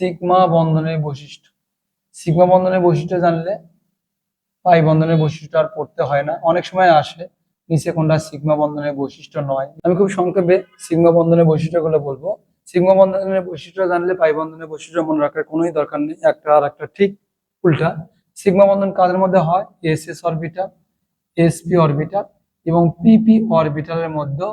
Sigma বন্ধনের বৈশিষ্ট্য। Sigma বন্ধনের বৈশিষ্ট্য জানলে পাই বন্ধনের বৈশিষ্ট্য আর পড়তে হয় না। অনেক সময় আসে, নিচে কোনটা সিগমা বন্ধনের বৈশিষ্ট্য নয়। আমি খুব সংক্ষেপে সিগমা বন্ধনের বৈশিষ্ট্যগুলো বলব। সিগমা বন্ধনের বৈশিষ্ট্য জানলে পাই বন্ধনের বৈশিষ্ট্য মনে রাখার কোনোই দরকার নেই। একটা আর একটা ঠিক উল্টা। সিগমা বন্ধন কাদের মধ্যে হয়? S s orbital, s p orbital এবং পিপি অরবিটালের মধ্যে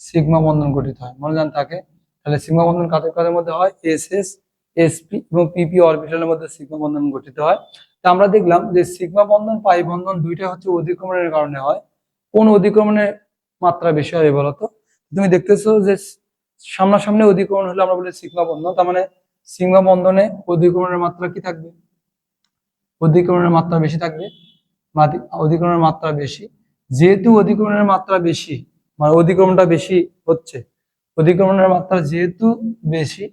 সিগমা বন্ধন গঠিত হয়। মনে জান থাকে, তাহলে সিগমা বন্ধন কাদের কাদের মধ্যে হয়? এস এস এসপি এবং পিপি অরবিটালের মধ্যে সিগমা বন্ধন গঠিত হয়। তা আমরা দেখলাম যে সিগমা বন্ধন পাই বন্ধন দুইটা হচ্ছে অধিক্রমণের কারণে হয়। কোন অধিক্রমণের মাত্রা বেশি হবে বলতো? তুমি দেখতেছো যে সামনাসামনি অধিক্রমণ হলে আমরা বলি সিগমা বন্ধন, তার মানে সিগমা বন্ধনে অধিক্রমণের মাত্রা কি থাকবে? অধিক্রমণের মাত্রা বেশি থাকবে। অধিক্রমণের মাত্রা বেশি। যেহেতু অধিক্রমণের মাত্রা বেশি মানে অধিক্রমণটা বেশি হচ্ছে, অধিক্রমণের মাত্রা যেহেতু বেশি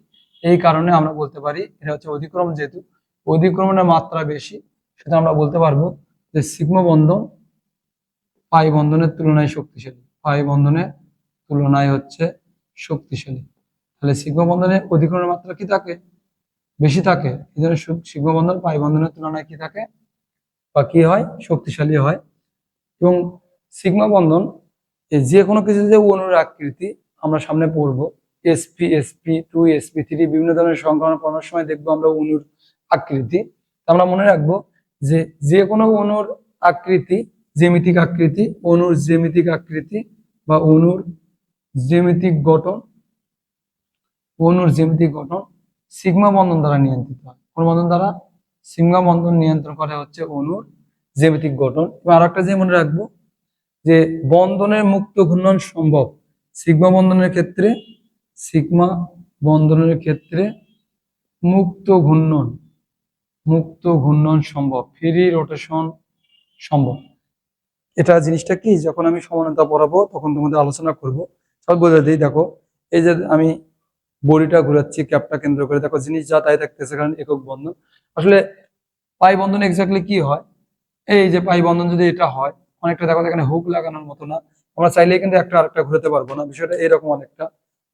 এই কারণে আমরা বলতে পারি, এটা হচ্ছে অধিক্রমণ যেহেতু, অধিক্রমণের মাত্রা বেশি, সেটা আমরা বলতে পারব যে সিগমা বন্ধন পাই বন্ধনের তুলনায় শক্তিশালী। পাই বন্ধনের তুলনায় হচ্ছে শক্তিশালী। তাহলে সিগমা বন্ধনে অধিক্রমণের মাত্রা কি থাকে? বেশি থাকে। এই জন্য সিগমা বন্ধন পাই বন্ধনের তুলনায় কি থাকে? বা কি হয়? শক্তিশালী হয়। এবং সিগমা বন্ধন যে কোনো কিছু যে অনুর আকৃতি আমরা সামনে পড়ব s p s p two s p three বিভিন্ন ধরনের সংক্রমণ পড়ানোর সময় দেখব আমরা অনুর আকৃতি। আমরা মনে রাখব যে যে কোনো অনুর আকৃতি, জ্যামিতিক আকৃতি, অনুর জ্যামিতিক আকৃতি বা অনুর জ্যামিতিক গঠন, অনুর জ্যামিতিক গঠন সিগমা বন্ধন দ্বারা নিয়ন্ত্রিত হয়। কোন বন্ধন দ্বারা? সিগমা বন্ধন নিয়ন্ত্রণ করা হচ্ছে অনুর জ্যামিতিক গঠন। আর একটা যে মনে রাখব যে বন্ধনের মুক্ত ঘূর্ণন সম্ভব। সিগমা বন্ধনের ক্ষেত্রে সিগমা বন্ধনের ক্ষেত্রে মুক্ত ঘূর্ণন মুক্ত ঘূর্ণন সম্ভব, ফ্রি রোটেশন সম্ভব। এটা জিনিসটা কি? যখন আমি সমানতা পড়াবো, তখন তোমাদের আলোচনা করব। সব বোঝা দিই দেখো, এই যে আমি বড়িটা ঘুরাচ্ছি, ক্যাপটা কেন্দ্র করে, দেখো, জিনিস যা তাই থাকতেছে, কারণ একক বন্ধন। আসলে পাই বন্ধন এক্স্যাক্টলি কি হয়? এই যে পাই বন্ধন যদি এটা হয়, অনেকটা দেখো, এখানে হুক লাগানোর মতো না। আমরা চাইলে কিন্তু একটা আরেকটা ঘুরাতে পারব না। বিষয়টা এরকম অনেকটা।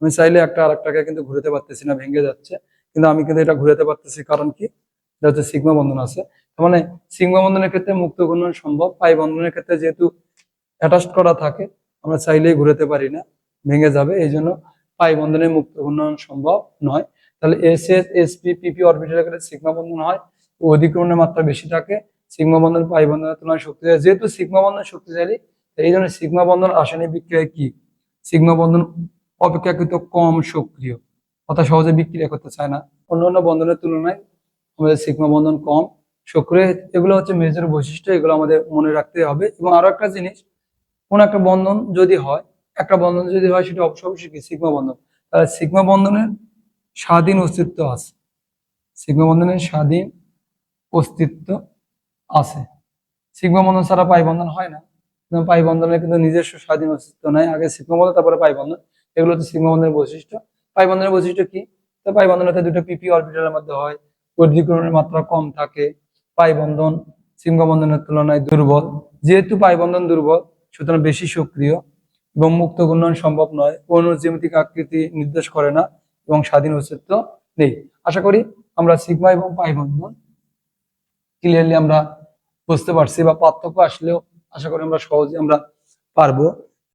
আমি চাইলে একটা আরেকটাকে কিন্তু ঘুরাতে পারতেছি না, ভেঙে যাচ্ছে। কিন্তু আমি কিন্তু এটা ঘুরাতে পারতেছি, কারণ কি? এটা হচ্ছে সিগমা বন্ধন আছে। মানে সিগমা বন্ধনের ক্ষেত্রে মুক্ত ঘূর্ণন সম্ভব। পাই বন্ধনের ক্ষেত্রে যেহেতু অ্যাটাচ করা থাকে, আমরা চাইলেই ঘুরাতে পারি না, ভেঙে যাবে। এই জন্য পাই বন্ধনে মুক্ত ঘূর্ণন সম্ভব নয়। তাহলে s s s p p p অরবিটালের ক্ষেত্রে সিগমা বন্ধন হয় অধিক্রমণের মাত্রা বেশি থাকে। সিগমা বন্ধন পাই বন্ধনের তুলনায় শক্তিশালী। যেহেতু সিগমা বন্ধন শক্তিশালী এই জন্য সিগমা বন্ধন রাসায়নিক বিক্রিয়া কি? সিগমা বন্ধন অপেক্ষাকৃত কম সক্রিয়। অর্থাৎ সহজে বিক্রিয়া করতে চায় না। অন্যান্য বন্ধনের তুলনায় আমাদের সিগমা বন্ধন কম সক্রিয়। এগুলো হচ্ছে মেজর বৈশিষ্ট্য, এগুলো আমাদের মনে রাখতে হবে। এবং আরও একটা জিনিস, কোন একটা বন্ধন যদি হয়, একটা বন্ধন যদি হয়, সেটা অবশ্য অবশ্যই কি? সিগমা বন্ধন। তাহলে সিগমা বন্ধনের স্বাধীন অস্তিত্ব আছে। সিগমা বন্ধনের স্বাধীন অস্তিত্ব আছে। সিগমা বন্ধন ছাড়া পাই বন্ধন হয় না। পাই বন্ধনের কিন্তু নিজস্ব স্বাধীন অস্তিত্ব নাই। আগে সিগমা বন্ধন, তারপরে পাই বন্ধন। এগুলো হচ্ছে সিগমা বন্ধনের বৈশিষ্ট্য। পাই বন্ধনের বৈশিষ্ট্য কি? তো পাই বন্ধনের দুটো পিপি অরবিটালের মধ্যে হয় অধিকরণের মাত্রা কম থাকে পাই বন্ধন সিগমা বন্ধনের তুলনায় দুর্বল। যেহেতু পাই বন্ধন দুর্বল, সুতরাং বেশি সক্রিয় এবং মুক্ত ঘূর্ণন সম্ভব নয় কোনো জ্যামিতিক আকৃতি নির্দেশ করে না এবং স্বাধীন অস্তিত্ব নেই। আশা করি আমরা সিগমা এবং পাই বন্ধন ক্লিয়ারলি আমরা বুঝতে পারছি বা পার্থক্য আসলেও আশা করি আমরা সহজে আমরা পারব।